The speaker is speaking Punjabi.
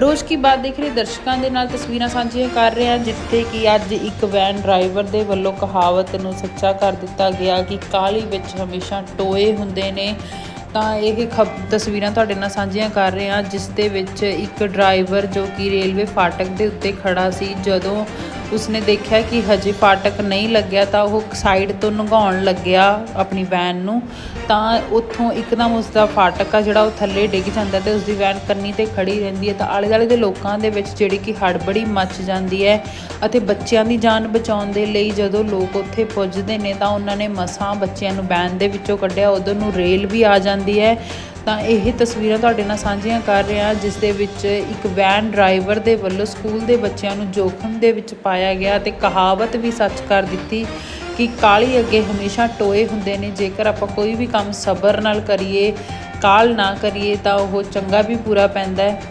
ਰੋਜ਼ ਕੀ ਬਾਤ ਦੇਖ ਰਹੇ ਦਰਸ਼ਕਾਂ ਦੇ ਨਾਲ ਤਸਵੀਰਾਂ ਸਾਂਝੀਆਂ ਕਰ ਰਹੇ ਹਾਂ, ਜਿੱਥੇ ਕਿ ਅੱਜ ਇੱਕ ਵੈਨ ਡਰਾਈਵਰ ਦੇ ਵੱਲੋਂ ਕਹਾਵਤ ਨੂੰ ਸੱਚਾ ਕਰ ਦਿੱਤਾ ਗਿਆ ਕਿ ਕਾਲੀ ਵਿੱਚ ਹਮੇਸ਼ਾ ਟੋਏ ਹੁੰਦੇ ਨੇ। ਤਾਂ ਇਹ ਖਬ ਤਸਵੀਰਾਂ ਤੁਹਾਡੇ ਨਾਲ ਸਾਂਝੀਆਂ ਕਰ ਰਹੇ ਹਾਂ, ਜਿਸ ਦੇ ਵਿੱਚ ਇੱਕ ਡਰਾਈਵਰ ਜੋ ਕਿ ਰੇਲਵੇ ਫਾਟਕ ਦੇ ਉੱਤੇ ਖੜਾ ਸੀ, ਜਦੋਂ ਉਸਨੇ ਦੇਖਿਆ ਕਿ ਹਜੇ ਫਾਟਕ ਨਹੀਂ ਲੱਗਿਆ ਤਾਂ ਉਹ ਸਾਈਡ ਤੋਂ ਲੰਘਾਉਣ ਲੱਗਿਆ ਆਪਣੀ ਵੈਨ ਨੂੰ। ਤਾਂ ਉੱਥੋਂ ਇੱਕਦਮ ਉਸ ਦਾ ਫਾਟਕ ਆ ਜਿਹੜਾ ਉਹ ਥੱਲੇ ਡਿੱਗ ਜਾਂਦਾ ਤੇ ਉਸ ਦੀ ਵੈਨ ਕੰਨੀ ਤੇ ਖੜੀ ਰਹਿੰਦੀ ਹੈ। ਤਾਂ ਆਲੇ ਦੁਆਲੇ ਦੇ ਲੋਕਾਂ ਦੇ ਵਿੱਚ ਜਿਹੜੀ ਕਿ ਹੜਬੜੀ ਮੱਚ ਜਾਂਦੀ ਹੈ ਅਤੇ ਬੱਚਿਆਂ ਦੀ ਜਾਨ ਬਚਾਉਣ ਦੇ ਲਈ ਜਦੋਂ ਲੋਕ ਉੱਥੇ ਪੁੱਜਦੇ ਨੇ ਤਾਂ ਉਹਨਾਂ ਨੇ ਮਸਾਂ ਬੱਚਿਆਂ ਨੂੰ ਵੈਨ ਦੇ ਵਿੱਚੋਂ ਕੱਢਿਆ। ਉਦੋਂ ਨੂੰ ਰੇਲ ਵੀ ਆ ਜਾਂਦੀ ਹੈ ਤਾਂ ਇਹ ਤਸਵੀਰਾਂ ਤੁਹਾਡੇ ਨਾਲ ਸਾਂਝੀਆਂ ਕਰ ਰਹੇ ਹਾਂ ਜਿਸ ਦੇ ਵਿੱਚ ਇੱਕ ਵੈਨ ਡਰਾਈਵਰ ਦੇ ਵੱਲੋਂ ਸਕੂਲ ਦੇ ਬੱਚਿਆਂ ਨੂੰ ਜੋਖਮ ਦੇ ਵਿੱਚ ਪਾਇਆ ਗਿਆ ਤੇ ਕਹਾਵਤ ਵੀ ਸੱਚ ਕਰ ਦਿੱਤੀ ਕਿ ਕਾਲੀ ਅੱਗੇ ਹਮੇਸ਼ਾ ਟੋਏ ਹੁੰਦੇ ਨੇ, ਜੇਕਰ ਆਪਾਂ ਕੋਈ ਵੀ ਕੰਮ ਸਬਰ ਨਾਲ ਕਰੀਏ, ਕਾਲ ਨਾ ਕਰੀਏ, ਤਾਂ ਉਹ ਚੰਗਾ ਵੀ ਪੂਰਾ ਪੈਂਦਾ ਹੈ।